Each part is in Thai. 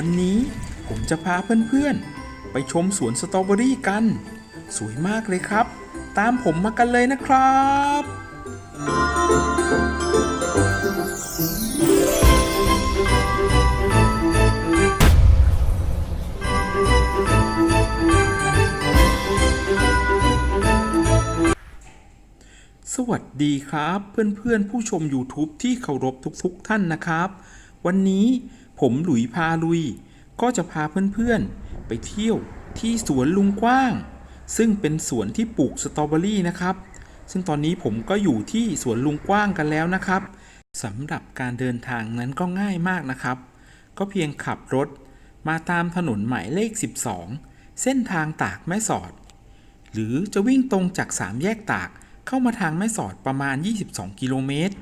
วันนี้ผมจะพาเพื่อนๆ ไปชมสวนสตรอเบอรี่กัน สวยมากเลยครับ ตามผมมากันเลยนะครับสวัสดีครับเพื่อนๆ ผู้ชม YouTube ที่เคารพทุกๆ ท่านนะครับ วันนี้ ผมหลุยพาลุย ก็จะพาเพื่อนๆ ไปเที่ยวที่สวนลุงกว้าง ซึ่งเป็นสวนที่ปลูกสตรอเบอรี่นะครับ ซึ่งตอนนี้ผมก็อยู่ที่สวนลุงกว้างกันแล้วนะครับสำหรับการเดินทางนั้นก็ง่ายมากนะครับ ก็เพียงขับรถมาตามถนนหมายเลข 12 เส้นทางตากแม่สอด หรือจะวิ่งตรงจากสามแยกตากเข้ามาทางแม่สอดประมาณ 22 กิโลเมตร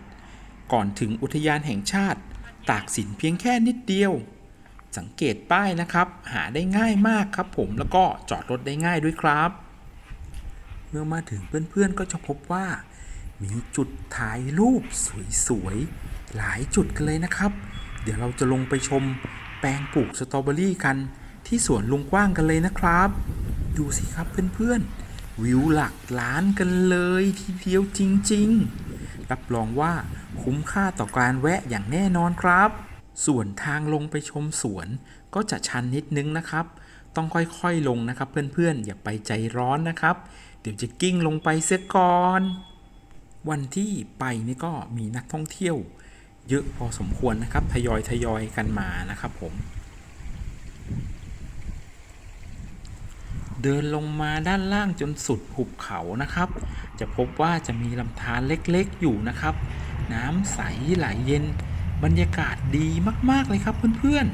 ก่อนถึงอุทยานแห่งชาติ ตากสินเพียงแค่นิดเดียว สังเกตป้ายนะครับ หาได้ง่ายมากครับผมแล้วก็จอดรถได้ง่ายด้วยครับ เมื่อมาถึงเพื่อนๆก็จะพบว่า มีจุดถ่ายรูปสวยๆหลายจุดกันเลยนะครับ เดี๋ยวเราจะลงไปชมแปลงปลูกสตรอเบอรี่กัน ที่สวนลุงกว้างกันเลยนะครับ ดูสิครับเพื่อนๆวิวหลักล้านกันเลยทีเดียวจริง ๆ รับรองว่าคุ้มค่าต่อการแวะอย่างแน่นอนครับ ส่วนทางลงไปชมสวนก็จะชันนิดนึงนะครับ ต้องค่อยๆลงนะครับเพื่อนๆ อย่าไปใจร้อนนะครับ เดี๋ยวจะกิ้งลงไปเสียก่อน วันที่ไปนี่ก็มีนักท่องเที่ยว เยอะพอสมควรนะครับทยอยทยอยกันมานะครับผม เดินลงมาด้านล่างจนสุดหุบเขานะครับ จะพบว่าจะมีลำธารเล็กๆอยู่นะครับ น้ำใสไหลเย็น บรรยากาศดีมากๆเลยครับเพื่อน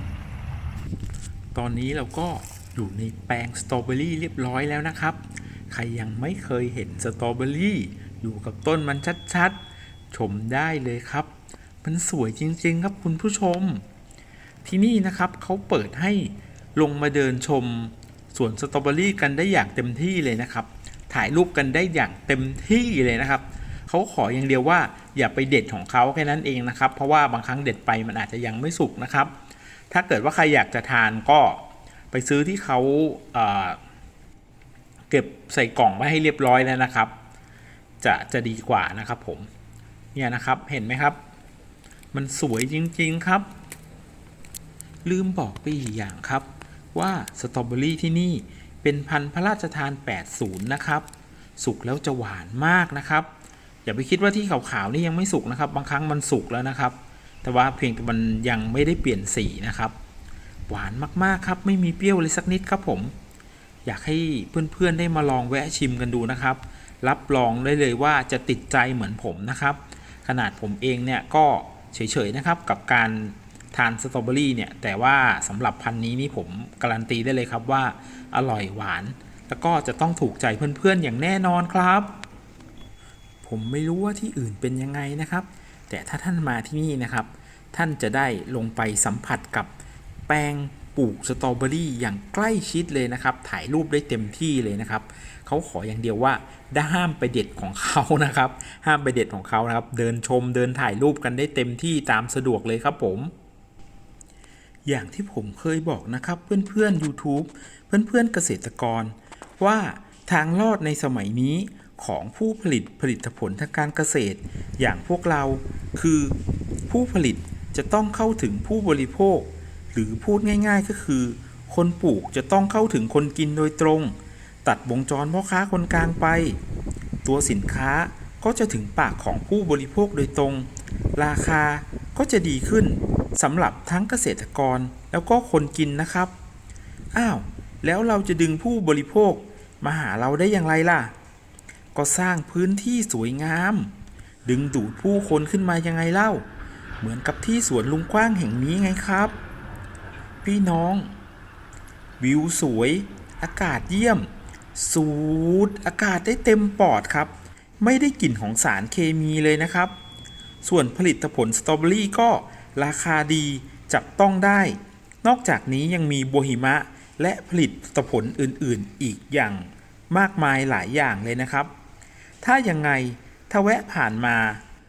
ๆ ตอนนี้เราก็อยู่ในแปลงสตรอเบอรี่เรียบร้อยแล้วนะครับ ใครยังไม่เคยเห็นสตรอเบอรี่อยู่กับต้นมันชัดๆ ชมได้เลยครับ มันสวยจริงๆครับคุณผู้ชม ที่นี่นะครับเขาเปิดให้ลงมาเดินชม สวนสตรอเบอรี่กันได้อย่างเต็มที่เลยนะครับ ถ่ายรูปกันได้อย่างเต็มที่เลยนะครับเขาขออย่างเดียวว่าอย่าไปเด็ดของเขาแค่นั้นเองนะครับ เพราะว่าบางครั้งเด็ดไปมันอาจจะยังไม่สุกนะครับ ถ้าเกิดว่าใครอยากจะทานก็ไปซื้อที่เขาเอ่อเก็บใส่กล่องไว้ให้เรียบร้อยแล้วนะครับ จะจะดีกว่านะครับผมเนี่ยนะครับเห็นไหมครับ มันสวยจริงๆครับ ลืมบอกไปอีกอย่างครับ ว่าสตรอเบอรี่ที่นี่เป็นพันธุ์พระราชทาน 80 นะครับ สุกแล้วจะหวานมากนะครับ อย่าไปคิดว่าที่ขาวๆนี่ยังไม่สุกนะครับ บางครั้งมันสุกแล้วนะครับ แต่ว่าเพียงแต่มันยังไม่ได้เปลี่ยนสีนะครับ หวานมากๆครับ ไม่มีเปรี้ยวเลยสักนิดครับผม อยากให้เพื่อนๆได้มาลองแวะชิมกันดูนะครับ รับรองได้เลยว่าจะติดใจเหมือนผมนะครับ ขนาดผมเองเนี่ยก็เฉยๆนะครับกับการ ทานสตรอเบอรี่เนี่ย แต่ว่าสำหรับพันนี้นี่ผมการันตีได้เลยครับว่าอร่อยหวาน แล้วก็จะต้องถูกใจเพื่อนๆอย่างแน่นอนครับ ผมไม่รู้ว่าที่อื่นเป็นยังไงนะครับ แต่ถ้าท่านมาที่นี่นะครับ ท่านจะได้ลงไปสัมผัสกับแปลงปลูกสตรอเบอรี่อย่างใกล้ชิดเลยนะครับ ถ่ายรูปได้เต็มที่เลยนะครับเขาขออย่างเดียวว่าได้ห้ามไปเด็ดของเขานะครับ ห้ามไปเด็ดของเขานะครับ เดินชมเดินถ่ายรูปกันได้เต็มที่ตามสะดวกเลยครับผม อย่างที่ผมเคยบอกนะครับ เพื่อนๆ YouTube เพื่อนๆเกษตรกร ว่าทางรอดในสมัยนี้ของผู้ผลิตผลิตผลทางการเกษตร อย่างพวกเราคือผู้ผลิตจะต้องเข้าถึงผู้บริโภค หรือพูดง่ายๆก็คือ คนปลูกจะต้องเข้าถึงคนกินโดยตรง ตัดวงจรพ่อค้าคนกลางไป ตัวสินค้าก็จะถึงปากของผู้บริโภคโดยตรง ราคาก็จะดีขึ้น สำหรับทั้งเกษตรกรแล้วก็คนกินนะครับ อ้าว แล้วเราจะดึงผู้บริโภคมาหาเราได้อย่างไรล่ะ ก็สร้างพื้นที่สวยงาม ดึงดูดผู้คนขึ้นมายังไงเล่า เหมือนกับที่สวนลุงกว้างแห่งนี้ไงครับ พี่น้อง วิวสวย อากาศเยี่ยม สูดอากาศได้เต็มปอดครับ ไม่ได้กลิ่นของสารเคมีเลยนะครับ ส่วนผลิตผลสตรอเบอรี่ก็ ราคาดีจับต้องได้ นอกจากนี้ยังมีโบหิมะและผลิตผลอื่นๆ อีกอย่างมากมายหลายอย่างเลยนะครับ ถ้ายังไงถ้าแวะผ่านมา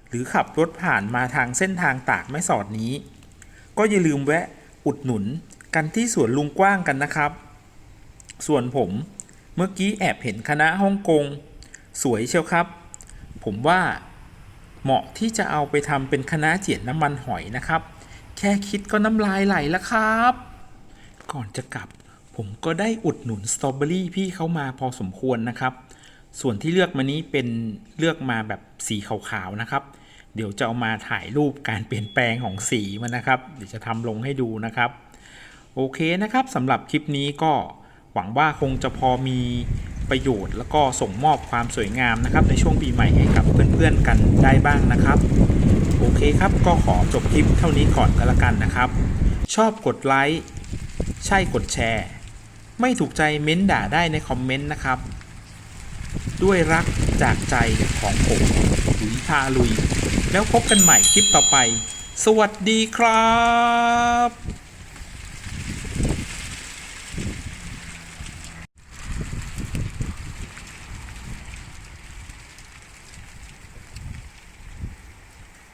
หรือขับรถผ่านมาทางเส้นทางตากแม่สอดนี้ ก็อย่าลืมแวะอุดหนุนกันที่สวนลุงกว้างกันนะครับ ส่วนผมเมื่อกี้แอบเห็นคณะฮ่องกง สวยเชียวครับ ผมว่า เหมาะที่จะเอาไปทำเป็นคณะเจียนน้ำมันหอยนะครับ แค่คิดก็น้ำลายไหลแล้วครับ ก่อนจะกลับ ผมก็ได้อุดหนุนสตรอเบอรี่พี่เขามาพอสมควรนะครับ ส่วนที่เลือกมานี้เป็นเลือกมาแบบสีขาวๆนะครับ เดี๋ยวจะเอามาถ่ายรูปการเปลี่ยนแปลงของสีมันนะครับ เดี๋ยวจะทำลงให้ดูนะครับ โอเคนะครับสำหรับคลิปนี้ก็หวังว่าคงจะพอมี ประโยชน์ แล้วก็ส่งมอบความสวยงามนะครับ ในช่วงปีใหม่ให้กับเพื่อนๆกันได้บ้างนะครับ โอเคครับก็ขอจบคลิปเท่านี้ก่อนก็แล้วกันนะครับ ชอบกดไลค์ใช่กดแชร์ ไม่ถูกใจเม้นด่าได้ในคอมเมนต์นะครับ ด้วยรักจากใจของผมหลุยพาลุย แล้วพบกันใหม่คลิปต่อไป สวัสดีครับ